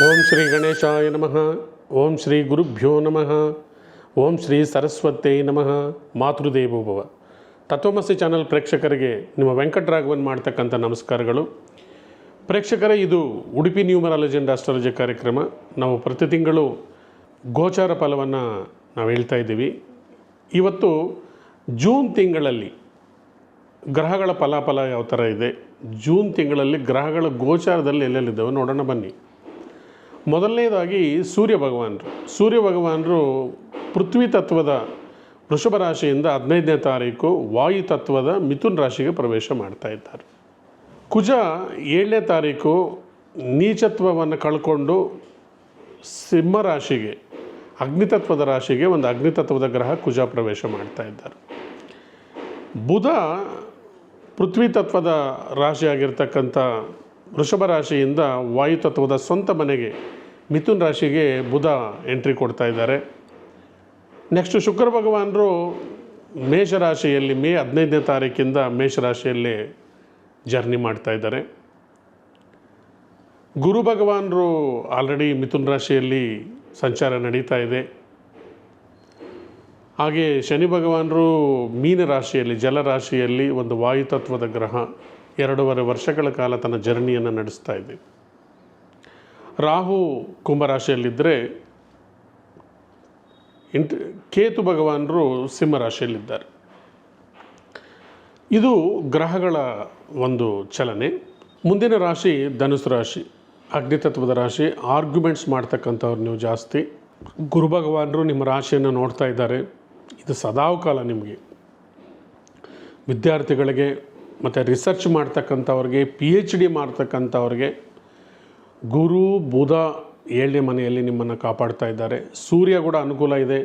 ಓಂ ಶ್ರೀ ಗಣೇಶಾಯ ನಮಃ. ಓಂ ಶ್ರೀ ಗುರುಭ್ಯೋ ನಮಃ. ಓಂ ಶ್ರೀ ಸರಸ್ವತೇ ನಮಃ. ಮಾತೃದೇವೋಭವ ತತ್ವಮಸಿ ಚಾನಲ್ ಪ್ರೇಕ್ಷಕರಿಗೆ ನಿಮ್ಮ ವೆಂಕಟರಾಘವನ್ ಮಾಡ್ತಕ್ಕಂಥ ನಮಸ್ಕಾರಗಳು. ಪ್ರೇಕ್ಷಕರೇ, ಇದು ಉಡುಪಿ ನ್ಯೂಮರಾಲಜಿ ಅಂಡ್ ಆಸ್ಟ್ರಾಲಜಿ ಕಾರ್ಯಕ್ರಮ. ನಾವು ಪ್ರತಿ ತಿಂಗಳು ಗೋಚಾರ ಫಲವನ್ನು ನಾವು ಹೇಳ್ತಾ ಇದ್ದೀವಿ. ಇವತ್ತು ಜೂನ್ ತಿಂಗಳಲ್ಲಿ ಗ್ರಹಗಳ ಫಲಾಫಲ ಯಾವ ಥರ ಇದೆ? ಜೂನ್ ತಿಂಗಳಲ್ಲಿ ಗ್ರಹಗಳ ಗೋಚಾರದಲ್ಲಿ ಎಲ್ಲೆಲ್ಲಿದ್ದಾವೆ ನೋಡೋಣ ಬನ್ನಿ. ಮೊದಲನೇದಾಗಿ ಸೂರ್ಯ ಭಗವಾನರು. ಸೂರ್ಯ ಭಗವಾನರು ಪೃಥ್ವಿ ತತ್ವದ ವೃಷಭ ರಾಶಿಯಿಂದ ಹದಿನೈದನೇ ತಾರೀಕು ವಾಯು ತತ್ವದ ಮಿಥುನ್ ರಾಶಿಗೆ ಪ್ರವೇಶ ಮಾಡ್ತಾ ಇದ್ದಾರೆ. ಕುಜ ಏಳನೇ ತಾರೀಕು ನೀಚತ್ವವನ್ನು ಕಳ್ಕೊಂಡು ಸಿಂಹ ರಾಶಿಗೆ ಅಗ್ನಿತತ್ವದ ರಾಶಿಗೆ ಒಂದು ಅಗ್ನಿತತ್ವದ ಗ್ರಹ ಕುಜ ಪ್ರವೇಶ ಮಾಡ್ತಾ ಇದ್ದಾರೆ. ಬುಧ ಪೃಥ್ವಿ ತತ್ವದ ರಾಶಿಯಾಗಿರ್ತಕ್ಕಂಥ ವೃಷಭ ರಾಶಿಯಿಂದ ವಾಯು ತತ್ವದ ಸ್ವಂತ ಮನೆಗೆ ಮಿಥುನ್ ರಾಶಿಗೆ ಬುಧ ಎಂಟ್ರಿ ಕೊಡ್ತಾ ಇದ್ದಾರೆ. ನೆಕ್ಸ್ಟು ಶುಕ್ರ ಭಗವಾನರು ಮೇಷರಾಶಿಯಲ್ಲಿ ಮೇ ಹದಿನೈದನೇ ತಾರೀಕಿಂದ ಮೇಷರಾಶಿಯಲ್ಲಿ ಜರ್ನಿ ಮಾಡ್ತಾ ಇದ್ದಾರೆ. ಗುರು ಭಗವಾನರು ಆಲ್ರೆಡಿ ಮಿಥುನ್ ರಾಶಿಯಲ್ಲಿ ಸಂಚಾರ ನಡೀತಾ ಇದೆ. ಹಾಗೆ ಶನಿ ಭಗವಾನರು ಮೀನ ರಾಶಿಯಲ್ಲಿ ಜಲರಾಶಿಯಲ್ಲಿ ಒಂದು ವಾಯುತತ್ವದ ಗ್ರಹ. ಎರಡೂವರೆ ವರ್ಷಗಳ ಕಾಲ ತನ್ನ ಜರ್ನಿಯನ್ನು ನಡೆಸ್ತಾ ಇದೆ ರಾಹು ಕುಂಭರಾಶಿಯಲ್ಲಿದ್ದರೆ ಇಂಟ್, ಕೇತು ಭಗವಾನರು ಸಿಂಹರಾಶಿಯಲ್ಲಿದ್ದಾರೆ. ಇದು ಗ್ರಹಗಳ ಒಂದು ಚಲನೆ. ಮುಂದಿನ ರಾಶಿ ಧನುಸು ರಾಶಿ. ಅಗ್ನಿತತ್ವದ ರಾಶಿ. ಆರ್ಗ್ಯುಮೆಂಟ್ಸ್ ಮಾಡ್ತಕ್ಕಂಥವ್ರು ನೀವು ಜಾಸ್ತಿ. ಗುರು ಭಗವಾನರು ನಿಮ್ಮ ರಾಶಿಯನ್ನು ನೋಡ್ತಾ ಇದ್ದಾರೆ. ಇದು ಸದಾವಕಾಲ ನಿಮಗೆ. ವಿದ್ಯಾರ್ಥಿಗಳಿಗೆ ಮತ್ತು ರಿಸರ್ಚ್ ಮಾಡ್ತಕ್ಕಂಥವ್ರಿಗೆ ಪಿ ಎಚ್ ಡಿ ಮಾಡ್ತಕ್ಕಂಥವ್ರಿಗೆ ಗುರು ಬುಧ ಏಳನೇ ಮನೆಯಲ್ಲಿ ನಿಮ್ಮನ್ನು ಕಾಪಾಡ್ತಾ ಇದ್ದಾರೆ. ಸೂರ್ಯ ಕೂಡ ಅನುಕೂಲ ಇದೆ.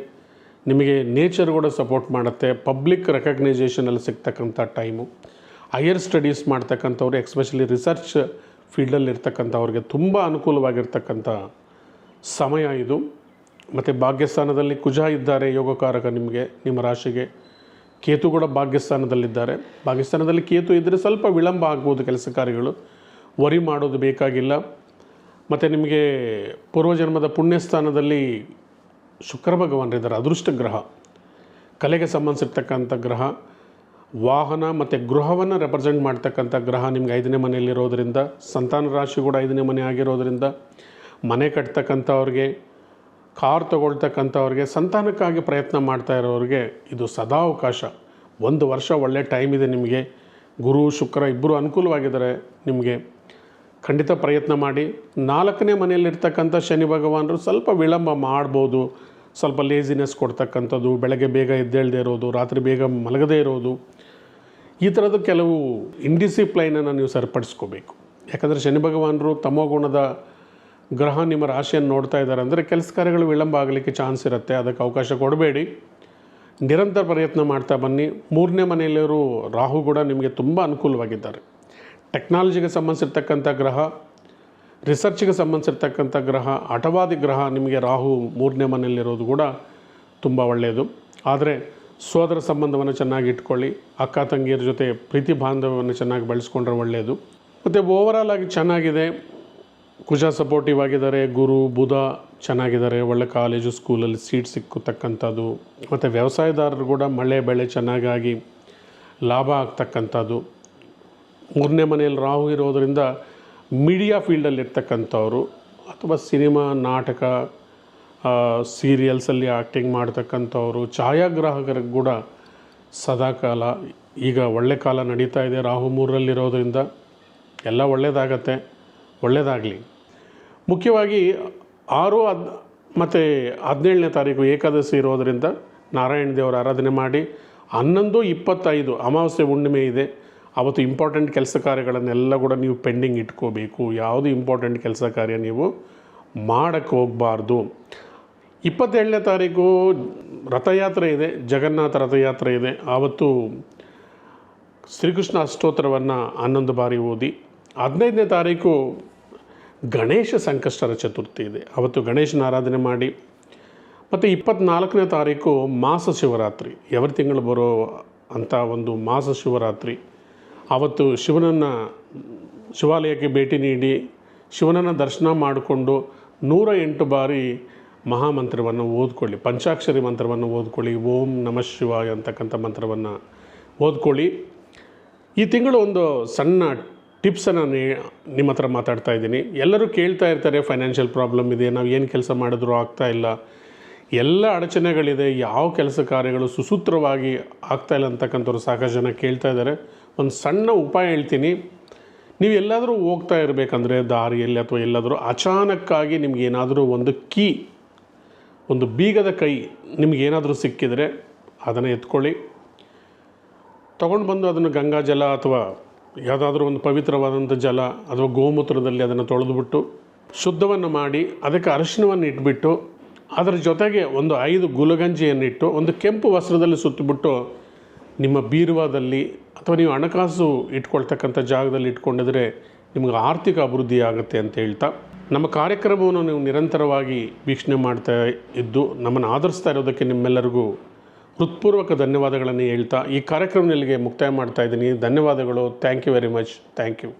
ನಿಮಗೆ ನೇಚರ್ ಕೂಡ ಸಪೋರ್ಟ್ ಮಾಡುತ್ತೆ. ಪಬ್ಲಿಕ್ ರೆಕಗ್ನೈಸೇಷನಲ್ಲಿ ಸಿಗ್ತಕ್ಕಂಥ ಟೈಮು ಹೈಯರ್ ಸ್ಟಡೀಸ್ ಮಾಡ್ತಕ್ಕಂಥವ್ರು ಎಕ್ಸ್ಪೆಷಲಿ ರಿಸರ್ಚ್ ಫೀಲ್ಡಲ್ಲಿ ಇರ್ತಕ್ಕಂಥವ್ರಿಗೆ ತುಂಬ ಅನುಕೂಲವಾಗಿರ್ತಕ್ಕಂಥ ಸಮಯ ಇದು. ಮತ್ತು ಭಾಗ್ಯಸ್ಥಾನದಲ್ಲಿ ಕುಜ ಇದ್ದಾರೆ ಯೋಗಕಾರಕ ನಿಮಗೆ, ನಿಮ್ಮ ರಾಶಿಗೆ. ಕೇತು ಕೂಡ ಭಾಗ್ಯಸ್ಥಾನದಲ್ಲಿದ್ದಾರೆ. ಭಾಗ್ಯಸ್ಥಾನದಲ್ಲಿ ಕೇತು ಇದ್ದರೆ ಸ್ವಲ್ಪ ವಿಳಂಬ ಆಗ್ಬೋದು ಕೆಲಸ ಕಾರ್ಯಗಳು. ವರಿ ಮಾಡೋದು ಬೇಕಾಗಿಲ್ಲ. ಮತ್ತು ನಿಮಗೆ ಪೂರ್ವಜನ್ಮದ ಪುಣ್ಯಸ್ಥಾನದಲ್ಲಿ ಶುಕ್ರ ಭಗವಾನರಿದ್ದಾರೆ ಅದೃಷ್ಟ ಗ್ರಹ. ಕಲೆಗೆ ಸಂಬಂಧಿಸಿರ್ತಕ್ಕಂಥ ಗ್ರಹ, ವಾಹನ ಮತ್ತು ಗೃಹವನ್ನು ರೆಪ್ರೆಸೆಂಟ್ ಮಾಡ್ತಕ್ಕಂಥ ಗ್ರಹ ನಿಮ್ಗೆ ಐದನೇ ಮನೆಯಲ್ಲಿರೋದ್ರಿಂದ, ಸಂತಾನ ರಾಶಿ ಕೂಡ ಐದನೇ ಮನೆ ಆಗಿರೋದ್ರಿಂದ, ಮನೆ ಕಟ್ತಕ್ಕಂಥವ್ರಿಗೆ ಕಾರ್ ತಗೊಳ್ತಕ್ಕಂಥವ್ರಿಗೆ ಸಂತಾನಕ್ಕಾಗಿ ಪ್ರಯತ್ನ ಮಾಡ್ತಾ ಇರೋರಿಗೆ ಇದು ಸದಾ ಅವಕಾಶ. ಒಂದು ವರ್ಷ ಒಳ್ಳೆ ಟೈಮ್ ಇದೆ ನಿಮಗೆ. ಗುರು, ಶುಕ್ರ ಇಬ್ಬರು ಅನುಕೂಲವಾಗಿದ್ದಾರೆ ನಿಮಗೆ ಖಂಡಿತ ಪ್ರಯತ್ನ ಮಾಡಿ. ನಾಲ್ಕನೇ ಮನೆಯಲ್ಲಿರ್ತಕ್ಕಂಥ ಶನಿ ಭಗವಾನರು ಸ್ವಲ್ಪ ವಿಳಂಬ ಮಾಡ್ಬೋದು. ಸ್ವಲ್ಪ ಲೇಸಿನೆಸ್ ಕೊಡ್ತಕ್ಕಂಥದ್ದು, ಬೆಳಗ್ಗೆ ಬೇಗ ಎದ್ದೇಳದೇ ಇರೋದು, ರಾತ್ರಿ ಬೇಗ ಮಲಗದೇ ಇರೋದು. ಈ ಥರದ್ದು ಕೆಲವು ಇಂಡಿಸಿಪ್ಲೈನನ್ನು ನೀವು ಸರಿಪಡಿಸ್ಕೋಬೇಕು. ಯಾಕಂದರೆ ಶನಿ ಭಗವಾನರು ತಮೋಗುಣದ ಗ್ರಹ ನಿಮ್ಮ ರಾಶಿಯನ್ನು ನೋಡ್ತಾ ಇದ್ದಾರೆ ಅಂದರೆ ಕೆಲಸ ಕಾರ್ಯಗಳು ವಿಳಂಬ ಆಗಲಿಕ್ಕೆ ಚಾನ್ಸ್ ಇರುತ್ತೆ, ಅದಕ್ಕೆ ಅವಕಾಶ ಕೊಡಬೇಡಿ. ನಿರಂತರ ಪ್ರಯತ್ನ ಮಾಡ್ತಾ ಬನ್ನಿ. ಮೂರನೇ ಮನೆಯಲ್ಲಿರೋ ರಾಹು ಕೂಡ ನಿಮಗೆ ತುಂಬ ಅನುಕೂಲವಾಗಿದ್ದಾರೆ. ಟೆಕ್ನಾಲಜಿಗೆ ಸಂಬಂಧಿಸಿರ್ತಕ್ಕಂಥ ಗ್ರಹ, ರಿಸರ್ಚ್ಗೆ ಸಂಬಂಧಿಸಿರ್ತಕ್ಕಂಥ ಗ್ರಹ ಅಟವಾದಿ ಗ್ರಹ ನಿಮಗೆ ರಾಹು ಮೂರನೇ ಮನೆಯಲ್ಲಿರೋದು ಕೂಡ ತುಂಬ ಒಳ್ಳೆಯದು. ಆದರೆ ಸೋದರ ಸಂಬಂಧವನ್ನು ಚೆನ್ನಾಗಿ ಇಟ್ಕೊಳ್ಳಿ, ಅಕ್ಕ ತಂಗಿಯರ ಜೊತೆ ಪ್ರೀತಿ ಬಾಂಧವ್ಯವನ್ನು ಚೆನ್ನಾಗಿ ಬೆಳೆಸ್ಕೊಂಡ್ರೆ ಒಳ್ಳೆಯದು. ಮತ್ತು ಓವರಾಲ್ ಆಗಿ ಚೆನ್ನಾಗಿದೆ. ಕುಜ ಸಪೋರ್ಟಿವ್ ಆಗಿದ್ದಾರೆ, ಗುರು, ಬುಧ ಚೆನ್ನಾಗಿದ್ದಾರೆ, ಒಳ್ಳೆ ಕಾಲೇಜು, ಸ್ಕೂಲಲ್ಲಿ ಸೀಟ್ ಸಿಕ್ಕತಕ್ಕಂಥದ್ದು, ಮತ್ತು ವ್ಯವಸಾಯದಾರರು ಕೂಡ ಮಳೆ, ಬೆಳೆ ಚೆನ್ನಾಗಾಗಿ ಲಾಭ ಆಗ್ತಕ್ಕಂಥದ್ದು. ಮೂರನೇ ಮನೆಯಲ್ಲಿ ರಾಹು ಇರೋದರಿಂದ ಮೀಡಿಯಾ ಫೀಲ್ಡಲ್ಲಿ ಇರ್ತಕ್ಕಂಥವ್ರು, ಅಥವಾ ಸಿನಿಮಾ, ನಾಟಕ ಸೀರಿಯಲ್ಸಲ್ಲಿ ಆ್ಯಕ್ಟಿಂಗ್ ಮಾಡ್ತಕ್ಕಂಥವ್ರು ಛಾಯಾಗ್ರಾಹಕರಿಗೆ ಕೂಡ ಸದಾಕಾಲ ಈಗ ಒಳ್ಳೆ ಕಾಲ ನಡೀತಾ ಇದೆ. ರಾಹು ಮೂರರಲ್ಲಿರೋದ್ರಿಂದ ಎಲ್ಲ ಒಳ್ಳೆಯದಾಗತ್ತೆ ಒಳ್ಳೆಯದಾಗಲಿ ಮುಖ್ಯವಾಗಿ ಆರು ಹದ್, ಮತ್ತು ಹದಿನೇಳನೇ ತಾರೀಕು ಏಕಾದಶಿ ಇರೋದರಿಂದ ನಾರಾಯಣ ದೇವರ ಆರಾಧನೆ ಮಾಡಿ, ಹನ್ನೊಂದು ಇಪ್ಪತ್ತೈದು ಅಮಾವಾಸ್ಯೆ ಹುಣ್ಣಿಮೆ ಇದೆ. ಅವತ್ತು ಇಂಪಾರ್ಟೆಂಟ್ ಕೆಲಸ ಕಾರ್ಯಗಳನ್ನೆಲ್ಲ ಕೂಡ ನೀವು ಪೆಂಡಿಂಗ್ ಇಟ್ಕೋಬೇಕು. ಯಾವುದು ಇಂಪಾರ್ಟೆಂಟ್ ಕೆಲಸ ಕಾರ್ಯ ನೀವು ಮಾಡೋಕ್ಕೆ ಹೋಗಬಾರ್ದು. ಇಪ್ಪತ್ತೇಳನೇ ತಾರೀಕು ರಥಯಾತ್ರೆ ಇದೆ, ಜಗನ್ನಾಥ ರಥಯಾತ್ರೆ ಇದೆ. ಆವತ್ತು ಶ್ರೀಕೃಷ್ಣ ಅಷ್ಟೋತ್ತರವನ್ನು ಹನ್ನೊಂದು ಬಾರಿ ಓದಿ, ಹದಿನೈದನೇ ತಾರೀಕು ಗಣೇಶ ಸಂಕಷ್ಟರ ಚತುರ್ಥಿ ಇದೆ. ಅವತ್ತು ಗಣೇಶನ ಆರಾಧನೆ ಮಾಡಿ. ಮತ್ತು ಇಪ್ಪತ್ತ್ನಾಲ್ಕನೇ ತಾರೀಕು ಮಾಸ ಶಿವರಾತ್ರಿ. ಎವರಿ ತಿಂಗಳು ಬರೋ ಅಂಥ ಒಂದು ಮಾಸ ಶಿವರಾತ್ರಿ. ಆವತ್ತು ಶಿವನನ್ನು ಶಿವಾಲಯಕ್ಕೆ ಭೇಟಿ ನೀಡಿ, ಶಿವನನ್ನು ದರ್ಶನ ಮಾಡಿಕೊಂಡು ನೂರ ಎಂಟು ಬಾರಿ ಮಹಾಮಂತ್ರವನ್ನು ಓದ್ಕೊಳ್ಳಿ. ಪಂಚಾಕ್ಷರಿ ಮಂತ್ರವನ್ನು ಓದ್ಕೊಳ್ಳಿ. ಓಂ ನಮಃ ಶಿವಾಯ ಅಂತಕ್ಕಂಥ ಮಂತ್ರವನ್ನು ಓದ್ಕೊಳ್ಳಿ. ಈ ತಿಂಗಳು ಒಂದು ಸಣ್ಣ ಟಿಪ್ಸನ್ನು ನಿಮ್ಮ ಹತ್ರ ಮಾತಾಡ್ತಾ ಇದ್ದೀನಿ. ಎಲ್ಲರೂ ಕೇಳ್ತಾ ಇರ್ತಾರೆ, ಫೈನಾನ್ಷಿಯಲ್ ಪ್ರಾಬ್ಲಮ್ ಇದೆ, ನಾವು ಏನು ಕೆಲಸ ಮಾಡಿದ್ರೂ ಆಗ್ತಾ ಇಲ್ಲ. ಎಲ್ಲ ಅಡಚಣೆಗಳಿದೆ, ಯಾವ ಕೆಲಸ ಕಾರ್ಯಗಳು ಸುಸೂತ್ರವಾಗಿ ಆಗ್ತಾ ಇಲ್ಲ ಅಂತಕ್ಕಂಥವ್ರು ಸಾಕಷ್ಟು ಜನ ಕೇಳ್ತಾ ಇದ್ದಾರೆ. ಒಂದು ಸಣ್ಣ ಉಪಾಯ ಹೇಳ್ತೀನಿ. ನೀವು ಎಲ್ಲಾದರೂ ಹೋಗ್ತಾ ಇರಬೇಕಂದ್ರೆ ದಾರಿಯಲ್ಲಿ ಅಥವಾ ಎಲ್ಲಾದರೂ ಅಚಾನಕ್ಕಾಗಿ ನಿಮ್ಗೆ ಏನಾದರೂ ಒಂದು ಕೀ, ಒಂದು ಬೀಗದ ಕೈ ನಿಮ್ಗೆ ಏನಾದರೂ ಸಿಕ್ಕಿದರೆ ಅದನ್ನು ಎತ್ಕೊಳ್ಳಿ. ತೊಗೊಂಡು ಬಂದು ಅದನ್ನು ಗಂಗಾಜಲ ಅಥವಾ ಯಾವುದಾದ್ರೂ ಒಂದು ಪವಿತ್ರವಾದಂಥ ಜಲ ಅಥವಾ ಗೋಮೂತ್ರದಲ್ಲಿ ಅದನ್ನು ತೊಳೆದುಬಿಟ್ಟು ಶುದ್ಧವನ್ನು ಮಾಡಿ ಅದಕ್ಕೆ ಅರಿಶಿಣವನ್ನು ಇಟ್ಬಿಟ್ಟು ಅದರ ಜೊತೆಗೆ ಒಂದು ಐದು ಗುಲಗಂಜಿಯನ್ನಿಟ್ಟು ಒಂದು ಕೆಂಪು ವಸ್ತ್ರದಲ್ಲಿ ಸುತ್ತಿಬಿಟ್ಟು ನಿಮ್ಮ ಬೀರುವಾದಲ್ಲಿ ಅಥವಾ ನೀವು ಹಣಕಾಸು ಇಟ್ಕೊಳ್ತಕ್ಕಂಥ ಜಾಗದಲ್ಲಿ ಇಟ್ಕೊಂಡಿದ್ರೆ ನಿಮಗೆ ಆರ್ಥಿಕ ಅಭಿವೃದ್ಧಿ ಆಗುತ್ತೆ ಅಂತ ಹೇಳ್ತಾ ನಮ್ಮ ಕಾರ್ಯಕ್ರಮವನ್ನು ನೀವು ನಿರಂತರವಾಗಿ ವೀಕ್ಷಣೆ ಮಾಡ್ತಾ ಇದ್ದು ನಮ್ಮನ್ನು ಆಧರಿಸ್ತಾ ಇರೋದಕ್ಕೆ ನಿಮ್ಮೆಲ್ಲರಿಗೂ ಹೃತ್ಪೂರ್ವಕ ಧನ್ಯವಾದಗಳನ್ನು ಹೇಳ್ತಾ ಈ ಕಾರ್ಯಕ್ರಮದಲ್ಲಿಗೆ ಮುಕ್ತಾಯ ಮಾಡ್ತಾ ಇದ್ದೀನಿ. ಧನ್ಯವಾದಗಳು. Thank you very much thank you